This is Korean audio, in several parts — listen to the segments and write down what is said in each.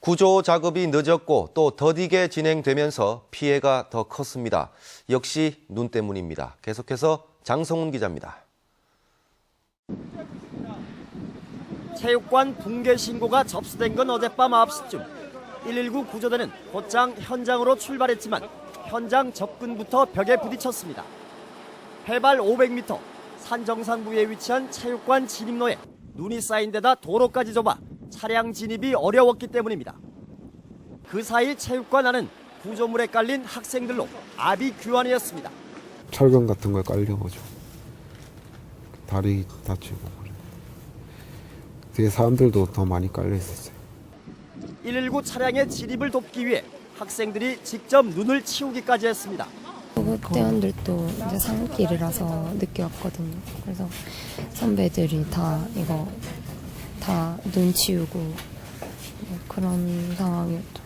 구조 작업이 늦었고 또 더디게 진행되면서 피해가 더 컸습니다. 역시 눈 때문입니다. 계속해서 장성훈 기자입니다. 체육관 붕괴 신고가 접수된 건 어젯밤 9시쯤 119 구조대는 곧장 현장으로 출발했지만 현장 접근부터 벽에 부딪혔습니다. 해발 500m 산 정상부에 위치한 체육관 진입로에 눈이 쌓인 데다 도로까지 좁아 차량 진입이 어려웠기 때문입니다. 그 사이 체육관 안은 구조물에 깔린 학생들로 아비 규환이었습니다. 철근 같은 걸 깔려가지고 다리 다치고 그래. 뒤에 사람들도 더 많이 깔려 있었어요. 119 차량의 진입을 돕기 위해 학생들이 직접 눈을 치우기까지 했습니다. 대원들도 이제 산길이라서 늦게 왔거든요. 그래서 선배들이 다 이거 다 눈 치우고 뭐 그런 상황이었죠.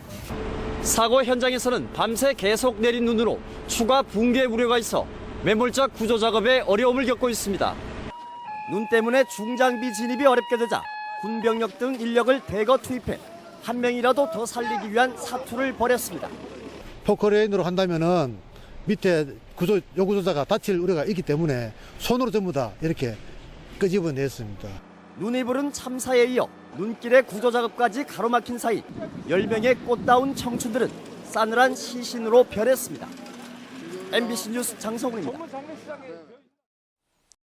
사고 현장에서는 밤새 계속 내린 눈으로 추가 붕괴 우려가 있어 매몰자 구조 작업에 어려움을 겪고 있습니다. 눈 때문에 중장비 진입이 어렵게 되자 군병력 등 인력을 대거 투입해 한 명이라도 더 살리기 위한 사투를 벌였습니다. 포크레인으로 한다면은 밑에 구조 요구조자가 다칠 우려가 있기 때문에 손으로 전부 다 이렇게 끄집어냈습니다. 눈이 부른 참사에 이어 눈길의 구조 작업까지 가로막힌 사이 10명의 꽃다운 청춘들은 싸늘한 시신으로 변했습니다. MBC 뉴스 장성훈입니다.